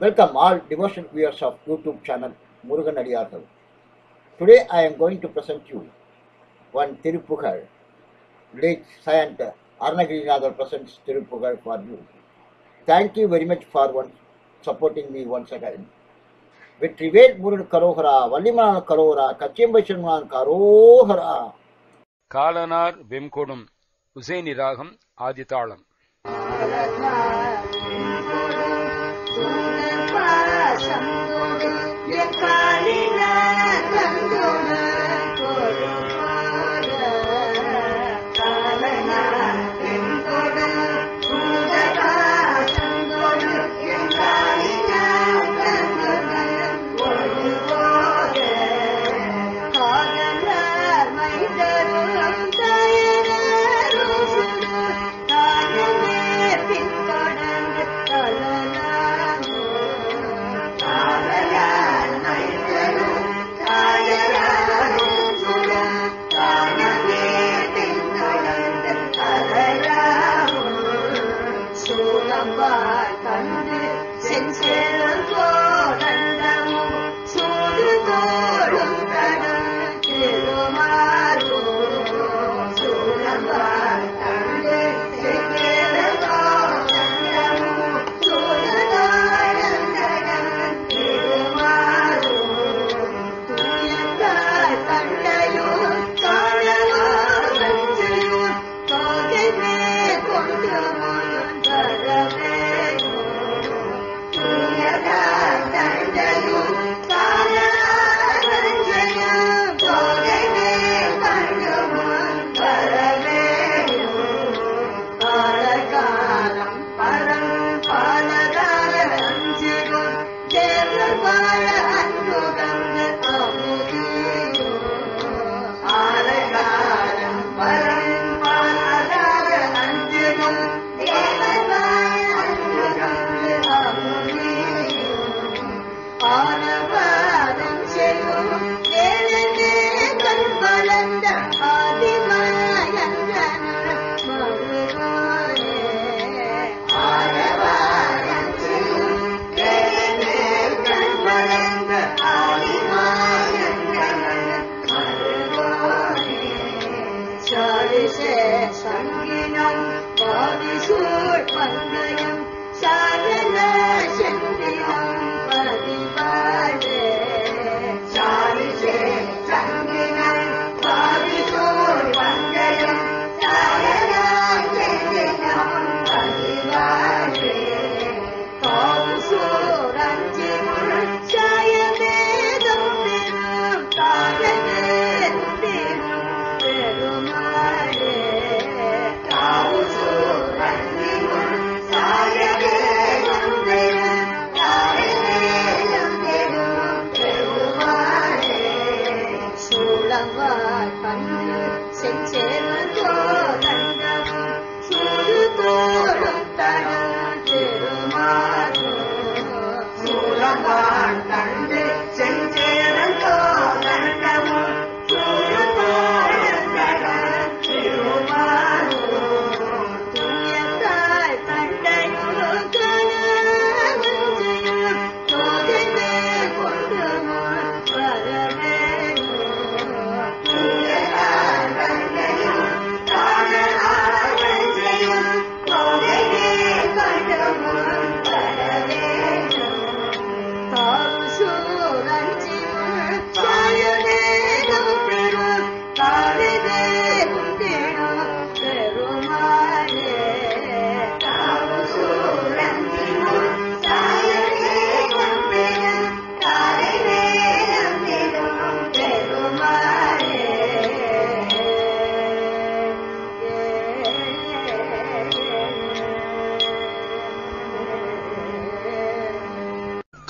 Welcome all devotion viewers of YouTube channel Murugan அடியார்கள் today I am going to present you one Thiruppugazh late Saint Arnagirinadar presents Tirupugar for you. Thank you very much for one supporting me once again. Vetrivel Murugan கரோகரா வள்ளிமலான கரோகரா கச்சியம்பை செல்வனான் கரோகரா காலனார் வெம்கொடும் உசேனி ராகம் ஆதிதாளம் கண்டு Sunday.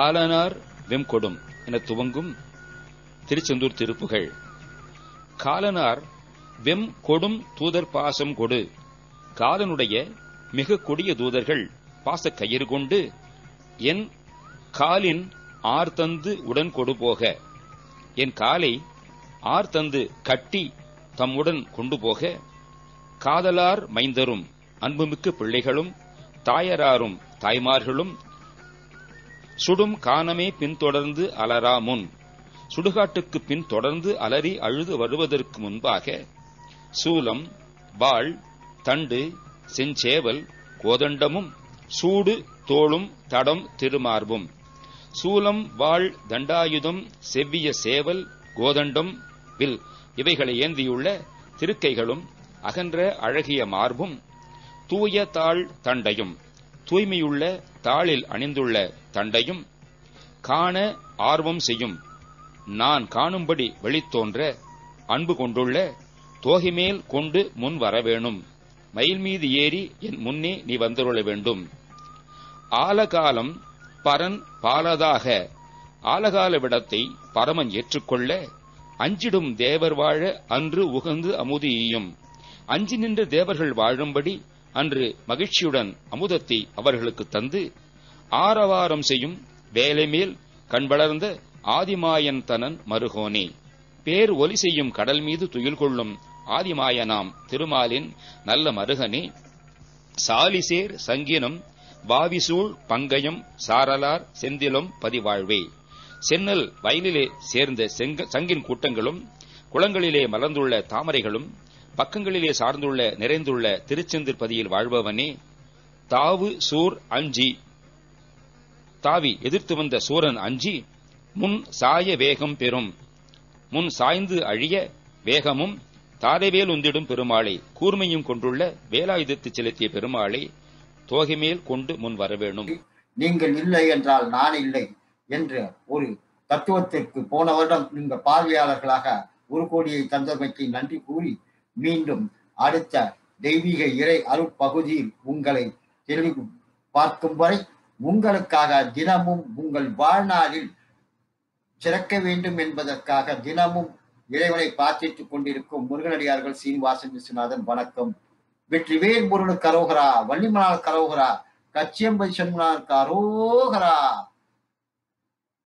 காலனார் வெம்கொடும் என துவங்கும் திருச்செந்தூர் திருப்புகள். காலனார் வெம் கொடும் தூதர் பாசம் கொடு. காலனுடைய மிக கொடிய தூதர்கள் பாசக் கயிறு கொண்டு என் காலின் ஆர்தந்து உடன் கொடு போக. என் காலை ஆர்தந்து கட்டி தம்முடன் கொண்டு போக. காதலார் மைந்தரும் அன்புமிக்க பிள்ளைகளும் தாயராரும் தாய்மார்களும் சுடும் காணமே பின்தொடர்ந்து அலரா முன். சுடுகாட்டுக்கு பின் தொடர்ந்து அலறி அழுது வருவதற்கு முன்பாக சூலம் வாள் தண்டு செஞ்சேவல் கோதண்டமும் சூடு தோளும் தடம் திருமார்பும். சூலம் வாள் தண்டாயுதம் செவ்விய சேவல் கோதண்டம் வில் இவைகளை ஏந்தியுள்ள திருக்கைகளும் அகன்ற அழகிய மார்பும் தூய தாள் தண்டையும். தூய்மையுள்ள தாளில் அணிந்துள்ள தண்டையும் காண ஆர்வம் செய்யும். நான் காணும்படி வெளித்தோன்ற அன்பு கொண்டுள்ள தோகிமேல் கொண்டு முன் வரவேணும் மயில் மீது ஏறி என் முன்னே நீ வந்துள்ள வேண்டும். ஆலகாலம் பரன் பாலதாக. ஆலகால விடத்தை பரமன் ஏற்றுக்கொள்ள அஞ்சிடும் தேவர் வாழ அன்று உகந்து அமுது ஈயும் அஞ்சி நின்ற தேவர்கள் வாழும்படி அன்று மகிழ்ச்சியுடன் அமுதத்தை அவர்களுக்கு தந்து ஆரவாரம் செய்யும் வேலை மேல் கண்வளர்ந்த ஆதிமாயன் தனன் மருகோனே. பேர் ஒலி செய்யும் கடல் மீது துயில் கொள்ளும் ஆதிமாயனாம் திருமாலின் நல்ல மருகனே. சாலிசேர் சங்கினம் வாவிசூழ் பங்கயம் சாரலார் செந்திலம் பதிவாழ்வே. சென்னல் வயலிலே சேர்ந்த செங்க- சங்கின் கூட்டங்களும் குளங்களிலே மலர்ந்துள்ள தாமரைகளும் பக்கங்களிலே சார்ந்துள்ள நிறைந்துள்ள திருச்செந்தூர் பதியில் வாழ்பவனே தாவு சூர் அஞ்சி. தாவி எதிர்த்து வந்த சூரன் அஞ்சி முன் சாய வேகம் பெறும். முன் சாய்ந்து அழிய வேகமும் தாரைவேல் உந்திடும் பெருமாளை கூர்மையும் கொண்டுள்ள வேலாயுதத்து செலுத்திய பெருமாளை தோகைமேல் கொண்டு முன் வரவேணும் நீங்கள் இல்லை என்றால் நான் இல்லை என்ற ஒரு தத்துவத்திற்கு போன வருடம் நீங்கள் பார்வையாளர்களாக ஒரு கோடியை தந்தமைக்கு நன்றி கூறி மீண்டும் அடுத்த தெய்வீக இறை அருட்பகுதியில் உங்களை தெளி பார்க்கும் வரை உங்களுக்காக தினமும் உங்கள் வாழ்நாளில் சிறக்க வேண்டும் என்பதற்காக தினமும் இறைவனை பிரார்த்தித்துக் கொண்டிருக்கும் முருகனடியார்கள் சீனிவாசன் விஸ்வநாதன் வணக்கம். வெற்றிவேல் முருகனுக்கு அரோகரா வள்ளிமலால் கரோகரா கச்சியம்பதி சண்முனாருக்கு அரோகரா.